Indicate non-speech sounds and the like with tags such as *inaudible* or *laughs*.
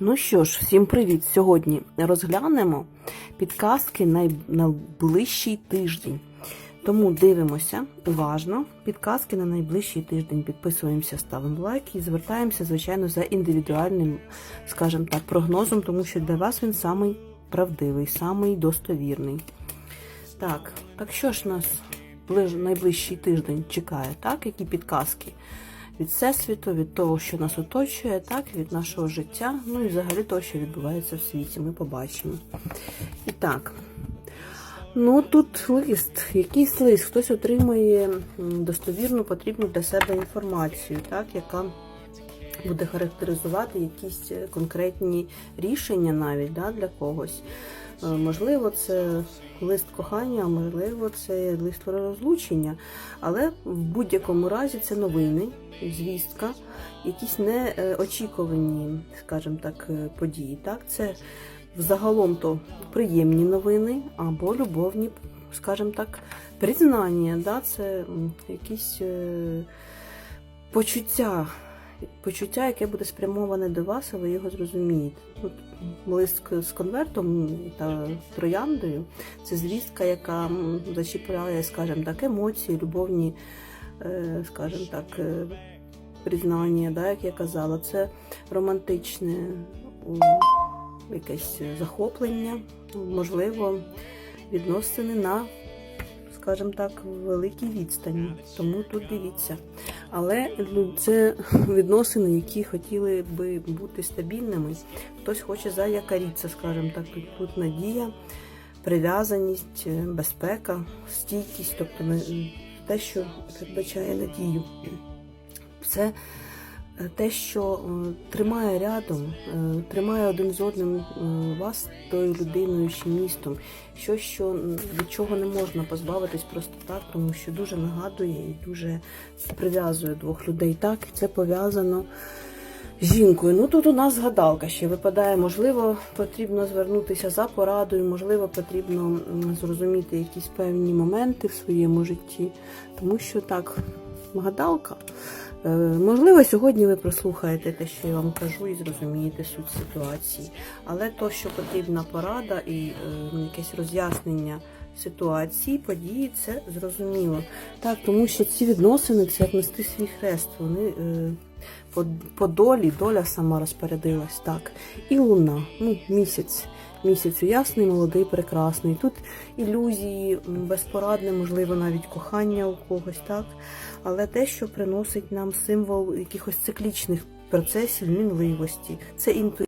Ну що ж, всім привіт! Сьогодні розглянемо підказки на найближчий тиждень. Тому дивимося уважно. Підказки на найближчий тиждень. Підписуємося, ставимо лайк і звертаємося, звичайно, за індивідуальним, скажімо так, прогнозом, тому що для вас він самий правдивий, самий достовірний. Так, так що ж нас найближчий тиждень чекає, так? Які підказки? Від всесвіту, від того, що нас оточує, так, від нашого життя, ну і взагалі того, що відбувається в світі, ми побачимо. І так, ну тут лист, якийсь лист, хтось отримує достовірну, потрібну для себе інформацію, так, яка буде характеризувати якісь е, конкретні рішення навіть да, для когось. Е, Можливо, це лист кохання, можливо, це лист розлучення. Але в будь-якому разі це новини, звістка, якісь неочікувані, скажімо так, е, події. Так, це взагалом то приємні новини або любовні, скажімо так, признання. Да? Це якісь е, почуття. Почуття, яке буде спрямоване до вас, а ви його зрозумієте. Тут лист з конвертом та трояндою це звістка, яка зачіпляє, скажімо так, емоції, любовні, е, скажімо так, е, признання, да, як я казала, це романтичне якесь захоплення, можливо, відносини на, скажімо так, великій відстані. Тому тут дивіться. Але ну, це *laughs* відносини, які хотіли би бути стабільними. Хтось хоче заякаріться, скажімо так, тут, надія, прив'язаність, е, безпека, стійкість, тобто те, що передбачає надію. Це е, те, що е, тримає рядом, е, тримає один з одним е, вас тою людиною чи містом, що, що від чого не можна позбавитись просто так, тому що дуже нагадує і дуже прив'язує двох людей. Так, це пов'язано з жінкою. Ну тут у нас гадалка ще випадає. Можливо, потрібно звернутися за порадою, можливо, потрібно зрозуміти якісь певні моменти в своєму житті, тому що так, гадалка. Е, Можливо, сьогодні ви прослухаєте те, що я вам кажу, і зрозумієте суть ситуації. Але то, що потрібна порада і е, якесь роз'яснення ситуації, події, це зрозуміло. Так, тому що ці відносини це як нести свій хрест. Вони е, по долі, доля сама розпорядилась. Так. І луна, ну, місяць. Місяцю ясний, молодий, прекрасний. Тут ілюзії, безпорадне, можливо, навіть кохання у когось, так. Але те, що приносить нам символ якихось циклічних процесів, мінливості, це інту...